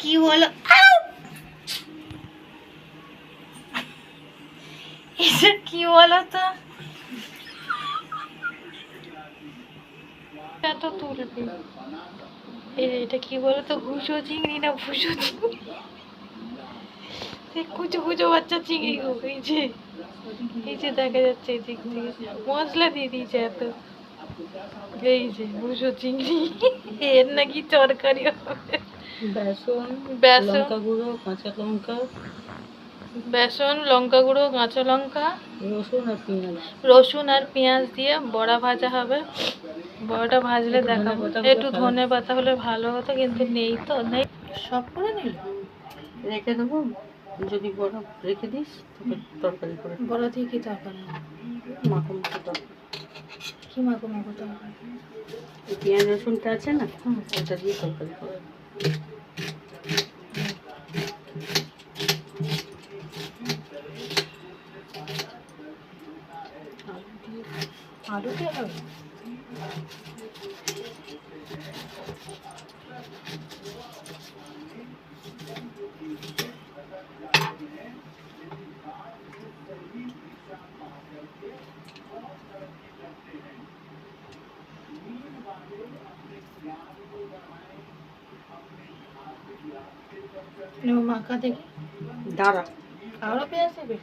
কি হলো? কি তো? এত তুলবি। এটা কি বলো তো ঘুষো চিংড়ি না ভুষো কুচো কুচো বাচ্চা চিংড়ি গো যে, এই যে দেখা যাচ্ছে এই দিক থেকে। মশলা দিয়ে দিয়েছে এত। এই যে, ভুষো চিংড়ি। এর নাকি তরকারি হবে। বেসন বেসন। লঙ্কা গুঁড়ো কাঁচা লঙ্কা বেসন লঙ্কা গুঁড়ো কাঁচা লঙ্কা রসুন আর পেঁয়াজ। রসুন আর পেঁয়াজ দিয়ে বড়া ভাজা হবে। বড়াটা ভাজলে দেখাবো। একটু ধনে পাতা হলে ভালো হতো কিন্তু নেই তো নেই। সব করে নিল? রেখে দেবো। যদি বড় রেখে দিস তরকারি করে বড় দিয়ে কি তরকারি মাখো মাখো তরকারি কি মাখো মাখো তরকারি পেঁয়াজ রসুনটা আছে না ওটা দিয়ে তরকারি করে আলু দিয়ে হবে নেব মাখা দেখি দাঁড়া আরও পেঁয়াজ দেবে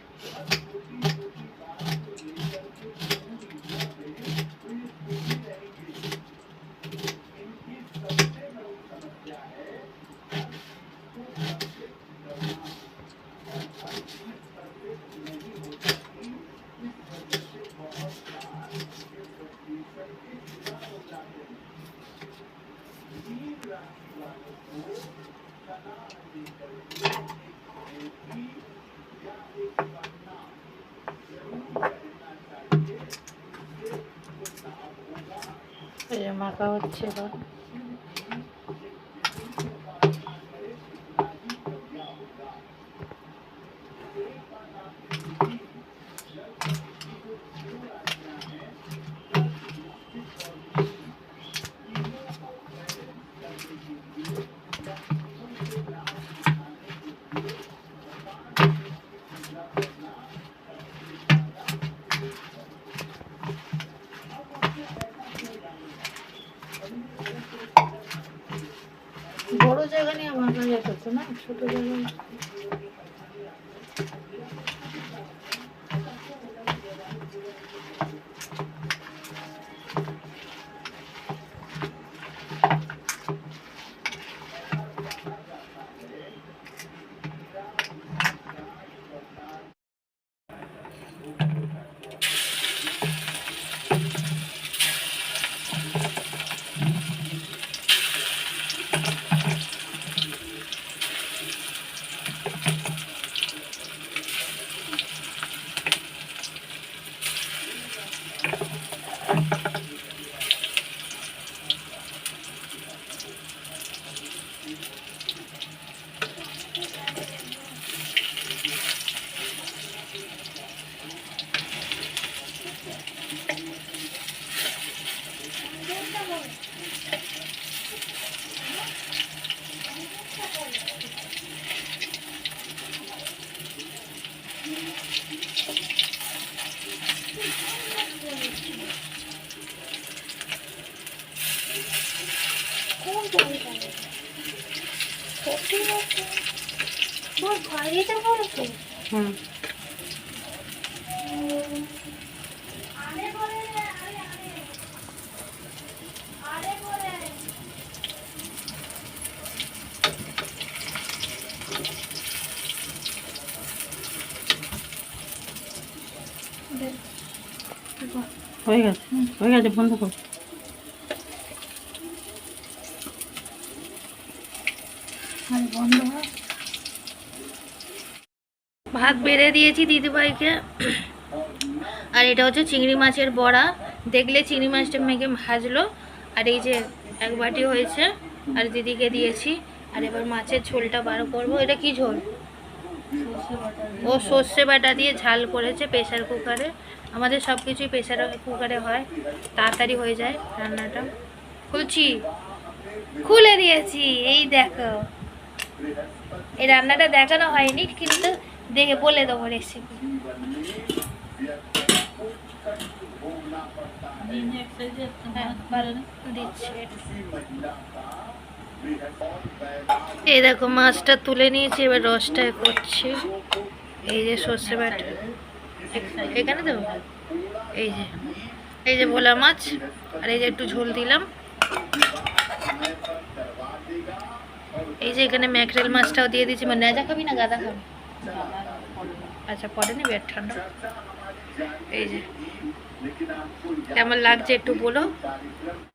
মাখা হচ্ছে এবার 咱那吃多的了。মাখা যেত তো না ছোট জায়গা হুম হয়ে গেছে হয়ে গেছে বন্ধ কর বন্ধ হয় ভাত বেড়ে দিয়েছি দিদিভাইকে। আর এটা হচ্ছে চিংড়ি মাছের বড়া। দেখলে চিংড়ি মাছটা মেঘে ভাজলো। আর এই যে এক বাটি হয়েছে, আর দিদিকে দিয়েছি। আর এবার মাছের ঝোলটা বার করব। এটা কি ঝোল? ও সর্ষে বাটা দিয়ে ঝাল করেছে প্রেশার কুকারে। আমাদের সব কিছুই প্রেশার কুকারে হয়। তাড়াতাড়ি হয়ে যায় রান্নাটা। খুলছি। খুলে দিয়েছি। এই দেখো। এই রান্নাটা দেখানো হয়নি, কিন্তু দেখে বলে দেবো রেসিপি এই দেখো, মাছটা তুলে নিয়েছি, এবার রসটা করছি। এই যে সর্ষে বাটা। এখানে দেবো? এই যে। এই যে ভোলা মাছ, আর এই যে একটু ঝোল দিলাম। এই যে এখানে ম্যাকরেল মাছটাও দিয়ে দিয়েছি। মানে নেজা খাবি না গাদা খাবি? আচ্ছা পরে নিবি আর ঠান্ডা? এই যে। কেমন লাগছে একটু বলো।